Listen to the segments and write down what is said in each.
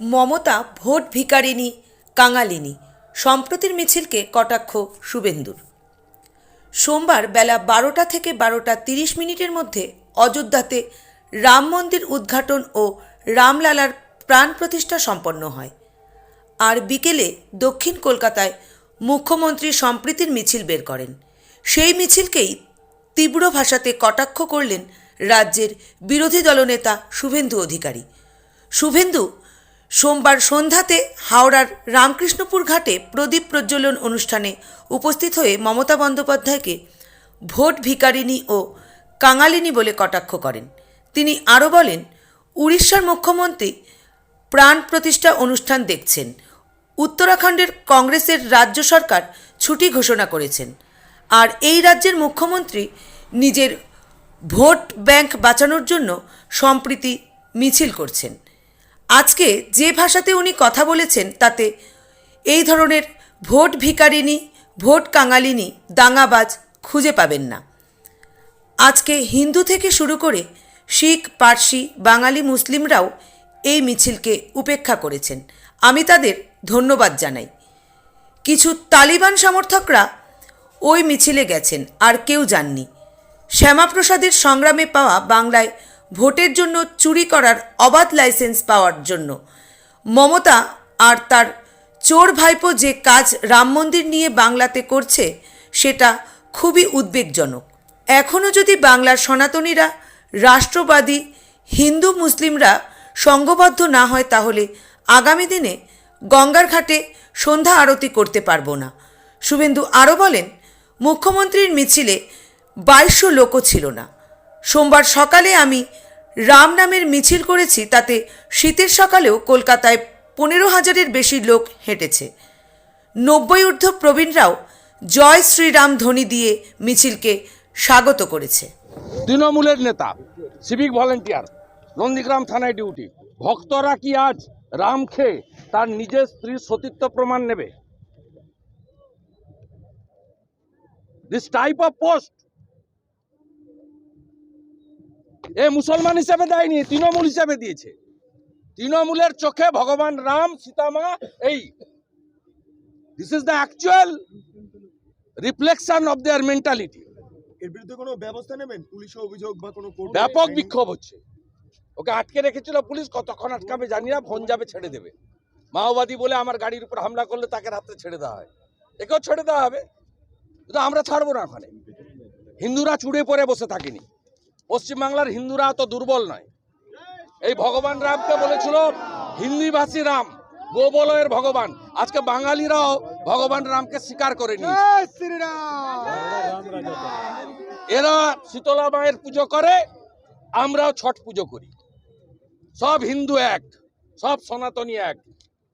Mamata vote Bhikharini Kangalini. সম্প্রতির মিছিলকে কটাক্ষ শুভেন্দুর। সোমবার বেলা বারোটা থেকে বারোটা তিরিশ মিনিটের মধ্যে অযোধ্যাতে রাম মন্দির উদ্ঘাটন ও রামলালার প্রাণ প্রতিষ্ঠা সম্পন্ন হয়। আর বিকেলে দক্ষিণ কলকাতায় মুখ্যমন্ত্রী সম্প্রীতির মিছিল বের করেন। সেই মিছিলকেই তীব্র ভাষাতে কটাক্ষ করলেন রাজ্যের বিরোধী দলনেতা শুভেন্দু অধিকারী। শুভেন্দু সোমবার সন্ধ্যাতে হাওড়ার রামকৃষ্ণপুর ঘাটে প্রদীপ প্রজ্বলন অনুষ্ঠানে উপস্থিত হয়ে মমতা বন্দ্যোপাধ্যায়কে ভোট ভিকারিনী ও কাঙালিনী বলে কটাক্ষ করেন। তিনি আরও বলেন, উড়িষ্যার মুখ্যমন্ত্রী প্রাণ প্রতিষ্ঠা অনুষ্ঠান দেখছেন। উত্তরাখণ্ডের কংগ্রেসের রাজ্য সরকার ছুটি ঘোষণা করেছেন। আর এই রাজ্যের মুখ্যমন্ত্রী নিজের ভোট ব্যাংক বাঁচানোর জন্য সম্প্রীতি মিছিল করছেন। আজকে যে ভাষাতে উনি কথা বলেছেন তাতে এই ধরনের ভোট ভিকারিনী ভোট কাঙালিনী, দাঙ্গাবাজ খুঁজে পাবেন না। আজকে হিন্দু থেকে শুরু করে শিখ, পার্সি, বাঙালি, মুসলিমরাও এই মিছিলকে উপেক্ষা করেছেন। আমি তাদের ধন্যবাদ জানাই। কিছু তালিবান সমর্থকরা ওই মিছিলে গেছেন, আর কেউ যাননি। শ্যামাপ্রসাদের সংগ্রামে পাওয়া বাংলায় ভোটের জন্য চুরি করার অবাধ লাইসেন্স পাওয়ার জন্য। মমতা আর তার চোর ভাইপো যে কাজ রাম মন্দির নিয়ে বাংলাতে করছে, সেটা খুবই উদ্বেগজনক। এখনও যদি বাংলার সনাতনীরা, রাষ্ট্রবাদী, হিন্দু মুসলিমরা সংঘবদ্ধ না হয়, তাহলে আগামী দিনে গঙ্গার ঘাটে সন্ধ্যা আরতি করতে পারব না। শুভেন্দু আরও বলেন, মুখ্যমন্ত্রীর মিছিলে বাইশশো লোকও ছিল না। সোমবার সকালে আমি রাম নামের মিছিল করেছি, তাতে শীতের সকালেও কলকাতায় পনেরো হাজারের বেশি লোক হেঁটেছে। নব্বই ঊর্ধ্ব প্রবীণরাও জয় শ্রীরাম ধ্বনি দিয়ে মিছিলকে স্বাগত করেছে। তৃণমূলের নেতা সিভিক ভলেন্টিয়ার নন্দীগ্রাম থানায় ডিউটি ভক্তরা কি আজ রাম খেয়ে তার নিজের স্ত্রীর সতীত্ব প্রমাণ নেবে? দিস টাইপ অফ পোস্ট এ মুসলমান হিসাবে দেয়নি তৃণমূল হিসাবে দিয়েছে। তৃণমূলের চোখে ভগবান রাম সীতামা এই this is the actual reflection of their mentality এর বিরুদ্ধে কোনো ব্যবস্থা নেবেন? পুলিশে অভিযোগ বা কোনো ব্যাপক বিক্ষোভ হচ্ছে। ওকে আটকে রেখেছিল পুলিশ কতক্ষণ আটকাবে জানি না ফোন যাবে ছেড়ে দেবে। মাওবাদী বলে আমার গাড়ির উপর হামলা করলে তাকে রাত্রে ছেড়ে দেওয়া হয়। একেও ছেড়ে দেওয়া হবে। কিন্তু আমরা ছাড়বো না ওখানে। হিন্দুরা চুড়ে পরে বসে থাকিনি। পশ্চিমবাংলার হিন্দুরা তো দুর্বল নয়। এই ভগবান রামকে বলেছিল হিন্দিভাষী রাম গোবলয়ের ভগবান। আজকে বাঙালিরাও ভগবান রামকে স্বীকার করে এরা শীতলা মায়ের পুজো করে আমরাও ছট পুজো করি। সব হিন্দু এক সব সনাতনী এক।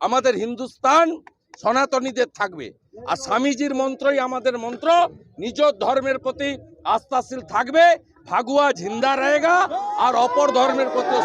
আমাদের হিন্দুস্তান সনাতনীদের থাকবে। আর স্বামীজির মন্ত্রই আমাদের মন্ত্র। নিজ ধর্মের প্রতি আস্থাশীল থাকবে ফাগুয়া ঝিন্দা রয়েগা, আর অপর ধর্মের প্রতি